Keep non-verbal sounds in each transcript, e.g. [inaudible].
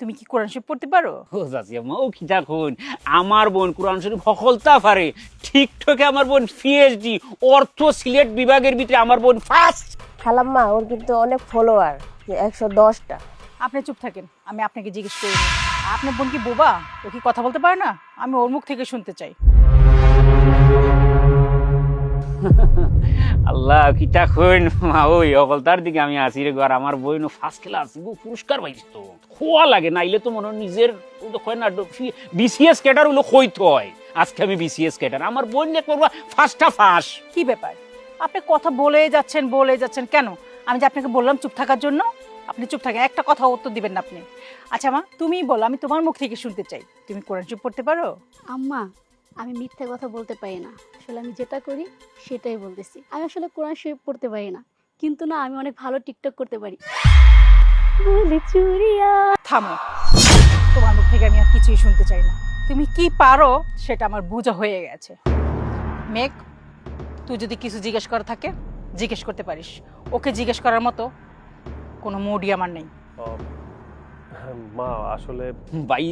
তুমি কি কোরআন শরীফ পড়তে পারো? ও চাচি আম্মা ও কি দেখুন আমার বোন কোরআন শরীফ সকলতা পারে টিকটকে আমার বোন পিএইচডি অর্থ সিলেট বিভাগের ভিতরে আমার বোন ফার্স্ট খালাম্মা ওর কিন্তু অনেক ফলোয়ার একশো দশটা। আপনি চুপ থাকেন আমি আপনাকে জিজ্ঞেস করি আপনার বোন কি বোবা? ও কি কথা বলতে পারে না? আমি ওর মুখ থেকে শুনতে চাই। [laughs] আল্লাহ কি দেখুন মা ওই অকলতার দিকে আমি আসি রে ঘর আমার বই ফার্স্ট ক্লাস গো পুরস্কার পাইছি তো। খোয়া লাগে না নাইলে তো মনে হয় নিজের কয় না বিসিএস ক্যাটার হলো কইতে হয়। আজকে আমি বিসিএস ক্যাটার আমার বোন যে করবা ফার্স্টটা ফার্স্ট কি ব্যাপার? আপনি কথা বলে যাচ্ছেন বলে যাচ্ছেন কেন? আমি যে আপনাকে বললাম চুপ থাকার জন্য আপনি চুপ থাকেন একটা কথা উত্তর দিবেন না আপনি। আচ্ছা মা তুমিই বলো আমি তোমার মুখ থেকে শুনতে চাই। তুমি কোরআন চুপ পড়তে পারো? আম্মা আমি মিথ্যা কথা বলতে পারি না। আসলে আমি যেটা করি সেটাই বলতেছি। আমি আসলে কোরআন শরীফ পড়তে পারি না। কিন্তু না আমি অনেক ভালো টিকটক করতে পারি। থামো। তোমার মুখ থেকে আমি আর কিছুই শুনতে চাই না। তুমি কি পারো সেটা আমার বোঝা হয়ে গেছে। মেঘ তুই যদি কিছু জিজ্ঞেস করা থাকে জিজ্ঞেস করতে পারিস। ওকে জিজ্ঞেস করার মতো কোনো মুডই আমার নেই। মা আসলে ভাই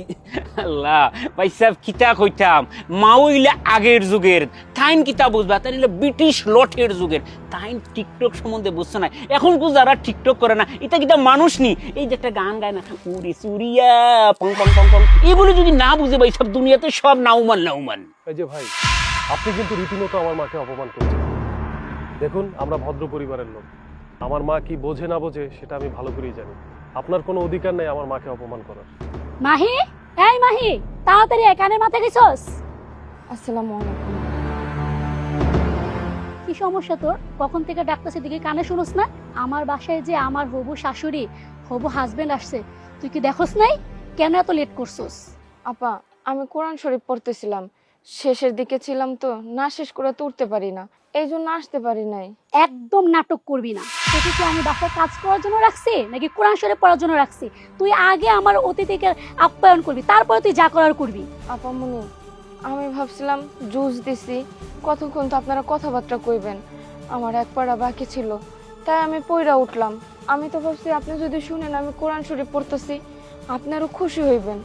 আল্লাহ ভাই সাহেব কিতা কইতাম? মাউইলে আগের যুগের তাইন কিতা বুঝবা? তাই নিলে ব্রিটিশ লটের যুগের। তাইন টিকটক সম্বন্ধে বুঝছে না? এখন কো যারা টিকটক করে না এটা কিতা মানুষ নি? এই যে একটা গান গায় না উড়ি সুরিয়া পং পং পং পং এগুলো যদি না বুঝে ভাই সব দুনিয়াতে সব নাউমান নাউমান। এই যে ভাই আপনি কিন্তু রীতিমতো আমার মাকে অপমান করছেন। দেখুন আমরা ভদ্র পরিবারের লোক। আমার মা কি বোঝে না বোঝে সেটা আমি ভালো করেই জানি। আপনার কোনো অধিকার নেই আমার মাকে অপমান করার। মাহি? এই মাহি তাড়াতাড়ি কানের মাথায় গেছস। আসসালামু আলাইকুম। কি সমস্যা তোর? কখন থেকে ডাক্তার দিকে কানে শুনোস না? আমার বাসায় যে আমার হবু শাশুড়ি হবু হাজবেন্ড আসছে তুই কি দেখোস নাই? কেন এত লেট করছস? আপা আমি কোরআন শরীফ পড়তেছিলাম। শেষের দিকে ছিলাম তো না শেষ করে তো উঠতে পারি না। এই জন্য আসতে পারি নাই। একদম নাটক করবি না। তোকে কি আমি বাসায় কাজ করার জন্য রাখছি নাকি কোরআন শরীফ পড়ার জন্য রাখছি? তুই আগে আমার অতিথিকে আপ্যায়ন করবি তারপরে তুই যা করার করবি। আপা মনি আমি ভাবছিলাম জুস দিছি কতক্ষণ তো আপনারা কথাবার্তা কইবেন। আমার এক পাড়া বাকি ছিল তাই আমি পইরা উঠলাম। আমি তো ভাবছি আপনি যদি শুনেন আমি কোরআন শরীফ পড়তেছি আপনারও খুশি হইবেন।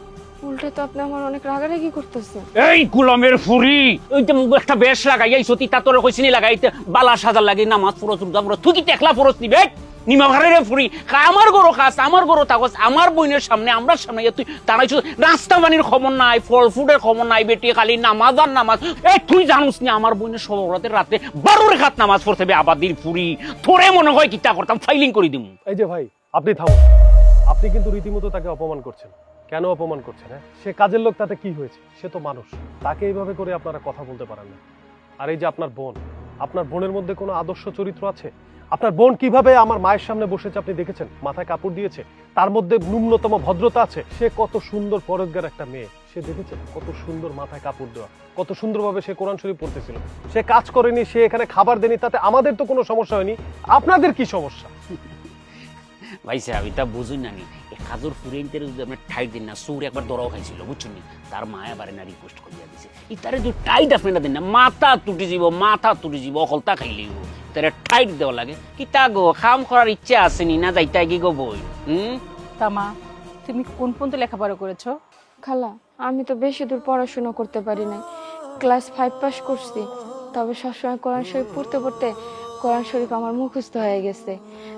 উল্টে তো আপনি আমার অনেক রাগারাগি করতেছেন। এই গুলামের ফুরি ওই যে একটা বেশ লাগাই এই সতী তাতরে কইছিনি লাগাই বালা সাজা লাগি নামাজ পড়ো সুরজা পড়ো তুই কি টেকলা পড়স নিবে। নিমা ঘরের ফুরি আমার গরো খাস আমার গরো তাকস আমার বইনের সামনে আমরা সামনে তুই দাঁড়াইছ রাস্তা পানির খবর নাই ফল ফুডের খবর নাই বেটি খালি নামাজ আর নামাজ। এই তুই জানুস না আমার বইনের সবরাতের রাতে বারো রেখাত নামাজ পড়তে হবে আবাদির ফুরি। তোরে মনে হয় কিতা করতাম ফাইলিং করে দিমু। এই যে ভাই আপনি থামুন। আপনি কিন্তু রীতিমতো তাকে অপমান করছেন। কেন অপমান করছেন হ্যাঁ? সে কাজের লোক, তাতে কি হয়েছে? সে তো মানুষ। তাকে এইভাবে করে আপনারা কথা বলতে পারেন না। আর এই যে আপনার বোন, আপনার বোনের মধ্যে কোনো আদর্শ চরিত্র আছে? আপনার বোন কীভাবে আমার মায়ের সামনে বসেছে আপনি দেখেছেন? মাথায় কাপড় দিয়েছে। তার মধ্যে ন্যূনতম ভদ্রতা আছে। সে কত সুন্দর পরোজগার একটা মেয়ে। সে দেখেছে কত সুন্দর মাথায় কাপড় দেওয়া। কত সুন্দরভাবে সে কোরআন শরীফ পড়তেছিল। সে কাজ করেনি, সে এখানে খাবার দেনি তাতে আমাদের তো কোনো সমস্যা হয়নি। আপনাদের কি সমস্যা? ভাই সাহেব এটা বুঝুই না নি এই কাজর ফুরেনতে যদি আপনি টাইট দিন না সুর একবার দরাও খাইছিল বুঝছেন নি? তার মা এবার না রিকোয়েস্ট করিয়া দিছে। ইতারে যদি টাইট আপনি না দিন না মাথা তুটি যাব মাথা তুটি যাব অকলতা খাইলিও তারে টাইট দেওয়া লাগে। কি তা গো খাম করার ইচ্ছা আসেনি না যাইতা কি গো বই? হুম? তামা তুমি কোন পর্যন্ত লেখাপড়া করেছ? খালা আমি তো বেশি দূর পড়াশোনা করতে পারি নাই। ক্লাস ফাইভ পাস করছি তবে সবসময় কোরআন শরীফ পড়তে পড়তে কোরআন শরীফ আমার মুখস্থ হয়ে গেছে।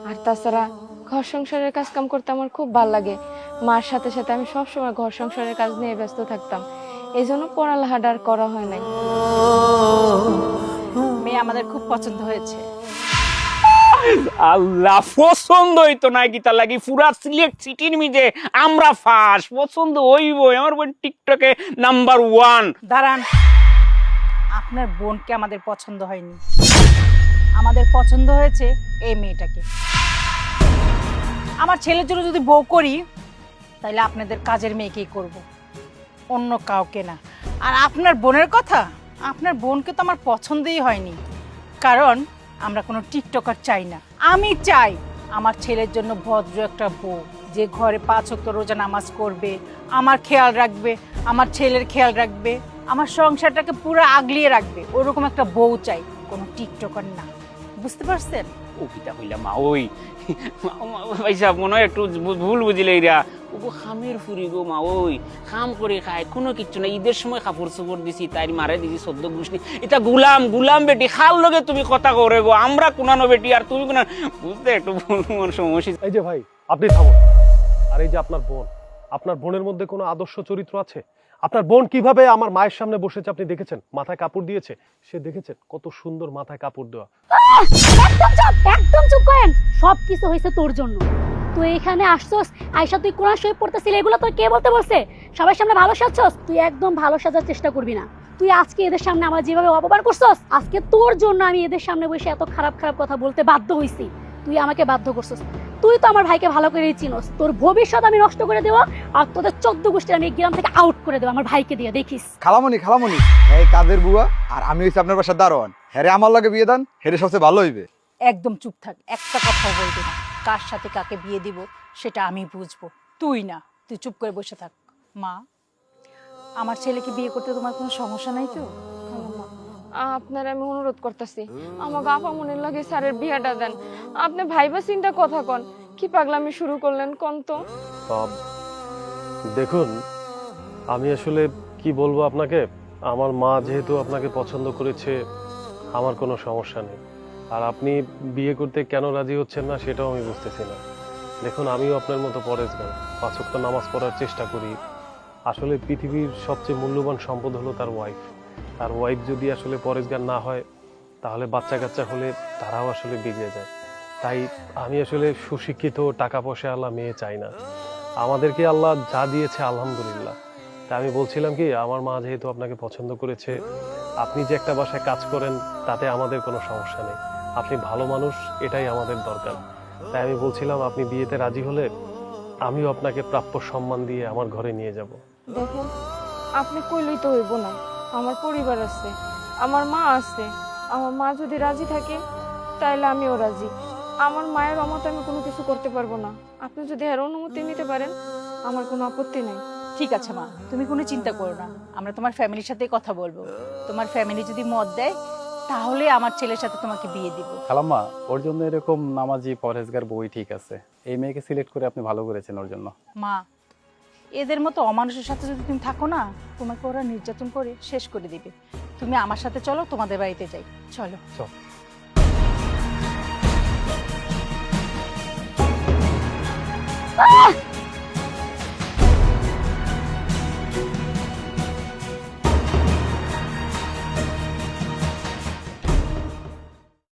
আর তাছাড়া ঘর সংসারের কাজ কাম করতে আমার খুব ভালো লাগে। মার সাথে সাথে আমি সবসময় ঘর সংসারের কাজ নিয়ে ব্যস্ত থাকতাম। এই জন্য পড়ালেখাটা আর করা হয় নাই। মেয়ে আমাদের খুব পছন্দ হয়েছে। আল্লাহ পছন্দ হইতো না কি তার লাগি। পুরা সিলেট সিটির মিজে আমরা ফার্স্ট পছন্দ হইব আমার বোন টিকটকে নাম্বার ওয়ান। দাঁড়ান। আপনার বোনকে আমাদের পছন্দ হয়নি। আমাদের পছন্দ হয়েছে এই মেয়েটাকে। আমার ছেলের জন্য যদি বউ করি তাহলে আপনাদের কাজের মেয়েকেই করব। অন্য কাউকে না। আর আপনার বোনের কথা, আপনার বোনকে তো আমার পছন্দই হয়নি। কারণ আমরা কোনো টিকটকার চাই না। আমি চাই আমার ছেলের জন্য ভদ্র একটা বউ, যে ঘরে পাঁচ ওয়াক্ত রোজা নামাজ করবে, আমার খেয়াল রাখবে, আমার ছেলের খেয়াল রাখবে, আমার সংসারটাকে পুরো আগলিয়ে রাখবে। ওরকম একটা বউ চাই, কোনো টিকটকার না। বুঝতে পারছেন? ও কিতা হইলা মা ওই ভাই মনে একটু ভুল বুঝিলে এরা ওগো খামের ফুরি গো, মা, ওই, খাম করে খায়, কোনো কিচ্ছু না ঈদের সময় কাপড় চোপড় দিছি তাই মারে দিছি, সদ্য গুষ্টি এটা গুলাম গুলাম বেটি, খাল লগে তুমি কথা করে গো। আমরা কোনানো বেটি, আর তুমি কোনা বুঝতে একটু ভুল সমস্যা। এই যে ভাই, আপনি থামুন। আর এই যে আপনার বোন, আপনার বোনের মধ্যে কোনো আদর্শ চরিত্র আছে? আপনার বোন কীভাবে আমার মায়ের সামনে বসেছে আপনি দেখেছেন? মাথায় কাপড় দিয়েছে? সে দেখেছেন? কত সুন্দর মাথায় কাপড় দেওয়া। একদম চুপ করেন। সব কিছু হয়েছে তোর জন্য। তুই এখানে আসছস আয়সা তুই কোরআন শরীফ পড়তেছিলি, এগুলো তোর কে বলতে বলছে? সবার সামনে ভালো সাজছস? তুই একদম ভালো সাজার চেষ্টা করবি না। তুই আজকে এদের সামনে আমার যেভাবে অপমান করছস, আজকে তোর জন্য আমি এদের সামনে বসে এত খারাপ খারাপ কথা বলতে বাধ্য হইছি। তুই আমাকে বাধ্য করছস। তুই তো আমার ভাইকে ভালো করে চিনস। তোর ভবিষ্যৎ আমি নষ্ট করে দেবো আর তোদের চোদ্দ গোষ্ঠী আমি গ্রাম থেকে আউট করে দেবো আমার ভাইকে দিয়ে দেখিস। খালামনি খালামণি এই কাদের বুয়া? আর আমি হইছি আপনার বাসার দারোয়ান। হেরে আমার লাগে বিয়ে দেন? হেরে সবচেয়ে ভালো হইবে। একদম চুপ থাক একটা কথাও বলবি না। কার সাথে কাকে বিয়ে দিব সেটা আমি বুঝব। তুই না তুই চুপ করে বসে থাক। মা আমার ছেলেকে বিয়ে করতে তোমার কোনো সমস্যা নাই তো? আপনার আমি অনুরোধ করতেছি। আমাকে আপা মনের লাগে স্যারের বিয়াটা দেন। আপনি ভাইবা চিন্তা কথা কন। কি পাগলামি শুরু করলেন, কোন তো। দেখুন, আমি আসলে কি বলব আপনাকে? আমার মা যেহেতু আপনাকে পছন্দ করেছে, আমার কোনো সমস্যা নেই। আর আপনি বিয়ে করতে কেন রাজি হচ্ছেন না, সেটাও আমি বুঝতেছি না। দেখুন, আমিও আপনার মতো পরেজগার। পাঁচ ওয়াক্ত নামাজ পড়ার চেষ্টা করি। আসলে পৃথিবীর সবচেয়ে মূল্যবান সম্পদ হলো তার ওয়াইফ তার ওয়াইফ যদি আসলে পরেজগার না হয়, তাহলে বাচ্চা কাচ্চা হলে তারাও আসলে বিগড়ে যায়। তাই আমি আসলে সুশিক্ষিত টাকা পয়সা আল্লাহ মেয়ে চাই না। আমাদেরকে আল্লাহ যা দিয়েছে, আলহামদুলিল্লাহ। তা আমি বলছিলাম কি, আমার মা যেহেতু আপনাকে পছন্দ করেছে, আপনি যে একটা বাসায় কাজ করেন, তাতে আমাদের কোনো সমস্যা নেই। আপনি ভালো মানুষ, এটাই আমাদের দরকার। তাই আমি বলছিলাম, আপনি বিয়েতে রাজি হলে আমিও আপনাকে প্রাপ্য সম্মান দিয়ে আমার ঘরে নিয়ে যাব। দেখেন আপনি কইলেই তো হইব না। আমার পরিবার আছে, আমার মা আছে। আমার মা যদি রাজি থাকে, তাইলে আমিও রাজি। আমার মায়ের অমতে আমি কোনো কিছু করতে পারব না। আপনি যদি এর অনুমতি নিতে পারেন আমার কোনো আপত্তি নেই। ঠিক আছে মা তুমি কোনো চিন্তা করো না। আমরা তোমার ফ্যামিলির সাথে কথা বলব। তোমার ফ্যামিলি যদি মত দেয় তাহলে আমার ছেলের সাথে তোমাকে বিয়ে দিব। খালাম্মা ওর জন্য এরকম নামাজি পরহেজগার বই ঠিক আছে। এই মেয়েকে সিলেক্ট করে আপনি ভালো করেছেন ওর জন্য। মা এদের মতো অমানুষের সাথে যদি তুমি থাকো না তোমাকে ওরা নির্যাতন করে শেষ করে দিবে। তুমি আমার সাথে চলো তোমাদের বাড়িতে যাই। চলো। চল। Ah!